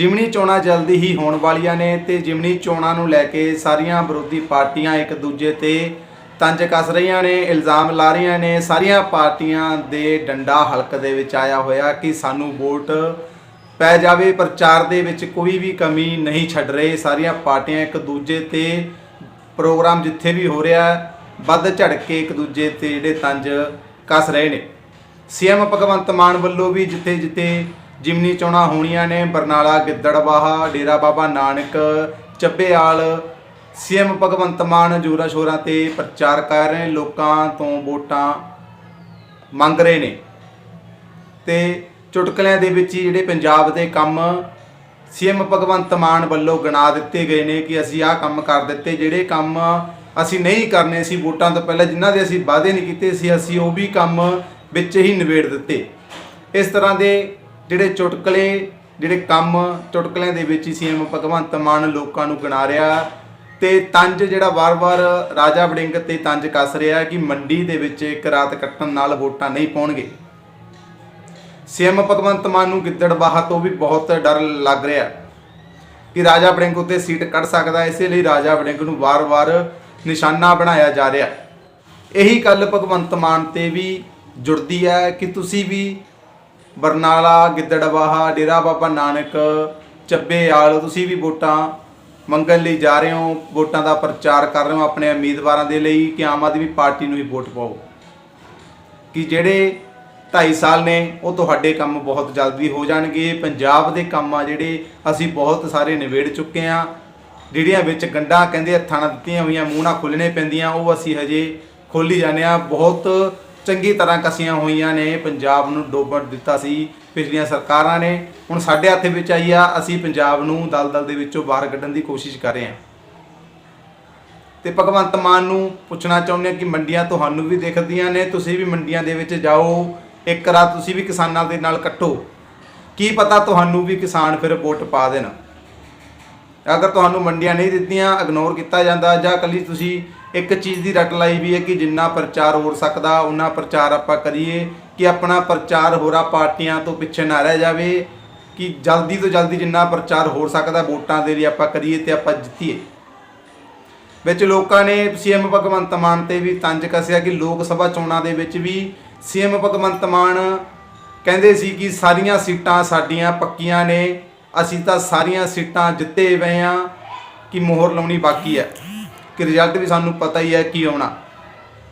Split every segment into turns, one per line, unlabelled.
ਜਿਮਨੀ ਚੋਣਾਂ ਜਲਦੀ ਹੀ ਹੋਣ ਵਾਲੀਆਂ ਨੇ ਤੇ ਜਿਮਨੀ ਚੋਣਾਂ ਨੂੰ ਲੈ ਕੇ ਸਾਰੀਆਂ ਵਿਰੋਧੀ ਪਾਰਟੀਆਂ ਇੱਕ ਦੂਜੇ ਤੇ ਤੰਜ ਕੱਸ ਰਹੀਆਂ ਨੇ, ਇਲਜ਼ਾਮ ਲਾ ਰਹੀਆਂ ਨੇ। ਸਾਰੀਆਂ ਪਾਰਟੀਆਂ ਦੇ ਡੰਡਾ ਹਲਕ ਦੇ ਵਿੱਚ ਆਇਆ ਹੋਇਆ ਕਿ ਸਾਨੂੰ ਵੋਟ ਪੈ ਜਾਵੇ, ਪ੍ਰਚਾਰ ਦੇ ਵਿੱਚ ਕੋਈ ਵੀ ਕਮੀ ਨਹੀਂ ਛੱਡ ਰਹੇ। ਸਾਰੀਆਂ ਪਾਰਟੀਆਂ ਇੱਕ ਦੂਜੇ ਤੇ ਪ੍ਰੋਗਰਾਮ ਜਿੱਥੇ ਵੀ ਹੋ ਰਿਹਾ, ਵੱਧ ਝੜ ਕੇ ਇੱਕ ਦੂਜੇ ਤੇ ਜਿਹੜੇ ਤੰਜ ਕੱਸ ਰਹੇ ਨੇ। ਸੀਐਮ ਭਗਵੰਤ ਮਾਨ ਵੱਲੋਂ ਵੀ ਜਿੱਥੇ ਜਿੱਥੇ ਜਿਮਨੀ ਚੋਣਾਂ ਹੋਣੀਆਂ ਨੇ, ਬਰਨਾਲਾ, ਗਿੱਦੜਬਾਹਾ, ਡੇਰਾ ਬਾਬਾ ਨਾਨਕ, ਚੱਬੇਆਲ, ਸੀਐਮ ਭਗਵੰਤ ਮਾਨ ਜੋਰਾਂ ਸ਼ੋਰਾਂ ਤੇ ਪ੍ਰਚਾਰ ਕਰ ਰਹੇ ਲੋਕਾਂ ਤੋਂ ਵੋਟਾਂ ਮੰਗ ਰਹੇ ਨੇ। ਤੇ ਚੁਟਕਲਿਆਂ ਦੇ ਵਿੱਚ ਹੀ ਜਿਹੜੇ ਪੰਜਾਬ ਦੇ ਕੰਮ ਸੀਐਮ ਭਗਵੰਤ ਮਾਨ ਵੱਲੋਂ ਗਿਣਾ ਦਿੱਤੇ ਗਏ ਨੇ ਕਿ ਅਸੀਂ ਆਹ ਕੰਮ ਕਰ ਦਿੱਤੇ, ਜਿਹੜੇ ਕੰਮ ਅਸੀਂ ਨਹੀਂ ਕਰਨੇ ਸੀ ਵੋਟਾਂ ਤੋਂ ਪਹਿਲਾਂ ਜਿਨ੍ਹਾਂ ਦੇ ਅਸੀਂ ਵਾਅਦੇ ਨਹੀਂ ਕੀਤੇ ਸੀ, ਅਸੀਂ ਉਹ ਵੀ ਕੰਮ ਵਿੱਚ ਹੀ ਨਿਬੇੜ ਦਿੱਤੇ। ਇਸ ਤਰ੍ਹਾਂ ਦੇ ਜਿਹੜੇ ਚੁਟਕਲੇ, ਜਿਹੜੇ ਕੰਮ ਚੁਟਕਲਿਆਂ ਦੇ ਵਿੱਚ ਹੀ ਸੀਐਮ ਭਗਵੰਤ ਮਾਨ ਲੋਕਾਂ ਨੂੰ ਗਿਣਾ ਰਿਹਾ ਤੇ ਤੰਜ ਜਿਹੜਾ ਵਾਰ-ਵਾਰ ਰਾਜਾ ਵੜਿੰਗ ਤੇ ਤੰਜ ਕੱਸ ਰਿਹਾ ਕਿ ਮੰਡੀ ਦੇ ਵਿੱਚ ਇੱਕ ਰਾਤ ਕੱਟਣ ਨਾਲ ਵੋਟਾਂ ਨਹੀਂ ਪਾਉਣਗੇ। ਸੀਐਮ ਭਗਵੰਤ ਮਾਨ ਨੂੰ ਗਿੱਦੜਬਾਹਾ ਤੋਂ ਵੀ ਬਹੁਤ ਡਰ ਲੱਗ ਰਿਹਾ ਕਿ ਰਾਜਾ ਵੜਿੰਗ ਉੱਤੇ ਸੀਟ ਕੱਢ ਸਕਦਾ ਇਸੇ ਲਈ ਰਾਜਾ ਵੜਿੰਗ ਨੂੰ ਵਾਰ-ਵਾਰ ਨਿਸ਼ਾਨਾ ਬਣਾਇਆ ਜਾ ਰਿਹਾ ਇਹੀ ਗੱਲ ਭਗਵੰਤ ਮਾਨ ਤੇ ਵੀ ਜੁੜਦੀ ਹੈ ਕਿ ਤੁਸੀਂ ਵੀ ਬਰਨਾਲਾ, ਗਿੱਦੜਬਾਹਾ, ਡੇਰਾ ਬਾਬਾ ਨਾਨਕ, ਚੱਬੇ ਆਲ, ਤੁਸੀਂ ਵੀ ਵੋਟਾਂ ਮੰਗਣ ਲਈ ਜਾ ਰਹੇ ਹੋ, ਵੋਟਾਂ ਦਾ ਪ੍ਰਚਾਰ ਕਰ ਰਹੇ ਹੋ ਆਪਣੇ ਉਮੀਦਵਾਰਾਂ ਦੇ ਲਈ ਕਿ ਆਮ ਆਦਮੀ ਪਾਰਟੀ ਨੂੰ ਹੀ ਵੋਟ ਪਾਓ। ਕਿ ਜਿਹੜੇ 2.5 ਸਾਲ ਨੇ, ਉਹ ਤੁਹਾਡੇ ਕੰਮ ਬਹੁਤ ਜਲਦੀ ਹੋ ਜਾਣਗੇ। ਪੰਜਾਬ ਦੇ ਕੰਮ ਆ ਜਿਹੜੇ ਅਸੀਂ ਬਹੁਤ ਸਾਰੇ ਨਿਬੇੜ ਚੁੱਕੇ ਆ ਜਿਹੜੀਆਂ ਵਿੱਚ ਗੰਢਾਂ ਕਹਿੰਦੇ ਹੱਥਾਂ ਨਾਲ ਦਿੱਤੀਆਂ ਹੋਈਆਂ, ਮੂੰਹ ਨਾਲ ਖੁੱਲਣੇ ਪੈਂਦੀਆਂ, ਉਹ ਅਸੀਂ ਹਜੇ ਖੋਲੀ ਜਾਂਦੇ ਆ ਬਹੁਤ ਚੰਗੀ ਤਰ੍ਹਾਂ ਕਸੀਆਂ ਹੋਈਆਂ ਨੇ, ਪੰਜਾਬ ਨੂੰ ਡੋਬਰ ਦਿੱਤਾ ਸੀ ਪਿਛਲੀਆਂ ਸਰਕਾਰਾਂ ਨੇ। ਹੁਣ ਸਾਡੇ ਹੱਥ ਵਿੱਚ ਆਈ ਆ, ਅਸੀਂ ਪੰਜਾਬ ਨੂੰ ਦਲਦਲ ਦੇ ਵਿੱਚੋਂ ਬਾਹਰ ਕੱਢਣ ਦੀ ਕੋਸ਼ਿਸ਼ ਕਰ ਰਹੇ ਹਾਂ। ਤੇ ਭਗਵੰਤ ਮਾਨ ਨੂੰ ਪੁੱਛਣਾ ਚਾਹੁੰਦੇ ਹਾਂ ਕਿ ਮੰਡੀਆਂ ਤੁਹਾਨੂੰ ਵੀ ਦੇਖਦੀਆਂ ਨੇ, ਤੁਸੀਂ ਵੀ ਮੰਡੀਆਂ ਦੇ ਵਿੱਚ ਜਾਓ, ਇੱਕ ਰਾਤ ਤੁਸੀਂ ਵੀ ਕਿਸਾਨਾਂ ਦੇ ਨਾਲ ਕੱਟੋ। ਕੀ ਪਤਾ ਤੁਹਾਨੂੰ ਵੀ ਕਿਸਾਨ ਫਿਰ ਵੋਟ ਪਾ ਦੇਣ। ਅਗਰ ਤੁਹਾਨੂੰ ਮੰਡੀਆਂ ਨਹੀਂ ਦਿੱਤੀਆਂ ਇਗਨੋਰ ਕੀਤਾ ਜਾਂਦਾ, ਜਾਂ ਕੱਲੀ ਤੁਸੀਂ ਇੱਕ ਚੀਜ਼ ਦੀ ਰਟ ਲਾਈ ਵੀ ਹੈ ਕਿ ਜਿੰਨਾ ਪ੍ਰਚਾਰ ਹੋ ਸਕਦਾ ਉਹਨਾਂ ਪ੍ਰਚਾਰ ਆਪਾਂ ਕਰੀਏ ਕਿ ਆਪਣਾ ਪ੍ਰਚਾਰ ਹੋਰਾਂ ਪਾਰਟੀਆਂ ਤੋਂ ਪਿੱਛੇ ਨਾ ਰਹਿ ਜਾਵੇ, ਕਿ ਜਲਦੀ ਤੋਂ ਜਲਦੀ ਜਿੰਨਾ ਪ੍ਰਚਾਰ ਹੋ ਸਕਦਾ ਵੋਟਾਂ ਦੇ ਲਈ ਆਪਾਂ ਕਰੀਏ ਤੇ ਆਪਾਂ ਜਿੱਤੀਏ। ਵਿੱਚ ਲੋਕਾਂ ਨੇ ਸੀਐਮ ਭਗਵੰਤ ਮਾਨ ਤੇ ਵੀ ਤੰਜ ਕੱਸਿਆ ਕਿ ਲੋਕ ਸਭਾ ਚੋਣਾਂ ਦੇ ਵਿੱਚ ਵੀ ਸੀਐਮ ਭਗਵੰਤ ਮਾਨ ਕਹਿੰਦੇ ਸੀ ਕਿ ਸਾਰੀਆਂ ਸੀਟਾਂ ਸਾਡੀਆਂ ਪੱਕੀਆਂ ਨੇ, ਅਸੀਂ ਤਾਂ ਸਾਰੀਆਂ ਸੀਟਾਂ ਜਿੱਤੇ ਪਏ ਆ ਕਿ ਮੋਹਰ ਲਾਉਣੀ ਬਾਕੀ ਹੈ। ਕਿ ਰਿਜ਼ਲਟ ਵੀ ਸਾਨੂੰ ਪਤਾ ਹੀ ਹੈ ਕੀ ਆਉਣਾ।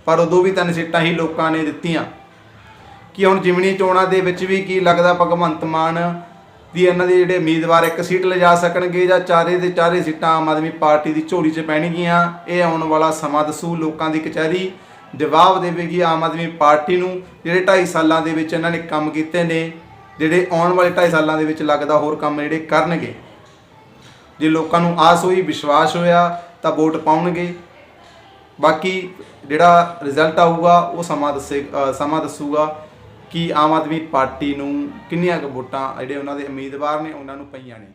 ਪਰ ਉਦੋਂ ਵੀ ਤਿੰਨ ਸੀਟਾਂ ਹੀ ਲੋਕਾਂ ਨੇ ਦਿੱਤੀਆਂ। ਕਿ ਹੁਣ ਜਿਮਣੀ ਚੋਣਾਂ ਦੇ ਵਿੱਚ ਵੀ ਕੀ ਲੱਗਦਾ ਭਗਵੰਤ ਮਾਨ ਦੀ ਇਹਨਾਂ ਦੇ ਜਿਹੜੇ ਉਮੀਦਵਾਰ ਇੱਕ ਸੀਟ ਲਿਜਾ ਸਕਣਗੇ ਜਾਂ ਚਾਰੇ ਦੇ ਚਾਰੇ ਸੀਟਾਂ ਆਮ ਆਦਮੀ ਪਾਰਟੀ ਦੀ ਝੋਲੀ 'ਚ ਪੈਣਗੀਆਂ? ਇਹ ਆਉਣ ਵਾਲਾ ਸਮਾਂ ਦੱਸੂ ਲੋਕਾਂ ਦੀ ਕਚਹਿਰੀ। ਜਵਾਬ ਦੇਵੇਗੀ ਆਮ ਆਦਮੀ ਪਾਰਟੀ ਨੂੰ, ਜਿਹੜੇ 2.5 ਸਾਲਾਂ ਦੇ ਵਿੱਚ ਇਹਨਾਂ ਨੇ ਕੰਮ ਕੀਤੇ ਨੇ, ਜਿਹੜੇ ਆਉਣ ਵਾਲੇ 2.5 ਸਾਲਾਂ ਦੇ ਵਿੱਚ ਲੱਗਦਾ ਹੋਰ ਕੰਮ ਜਿਹੜੇ ਕਰਨਗੇ। ਜੇ ਲੋਕਾਂ ਨੂੰ ਆਸ ਹੋਈ, ਵਿਸ਼ਵਾਸ ਹੋਇਆ ਤਾਂ ਵੋਟ ਪਾਉਣਗੇ। ਬਾਕੀ ਜਿਹੜਾ ਰਿਜ਼ਲਟ ਆਊਗਾ, ਉਹ ਸਮਾਂ ਦੱਸੇ ਸਮਾਂ ਦੱਸੂਗਾ ਕਿ ਆਮ ਆਦਮੀ ਪਾਰਟੀ ਨੂੰ ਕਿੰਨੀਆਂ ਕੁ ਵੋਟਾਂ, ਜਿਹੜੇ ਉਹਨਾਂ ਦੇ ਉਮੀਦਵਾਰ ਨੇ, ਉਹਨਾਂ ਨੂੰ ਪਈਆਂ ਨੇ।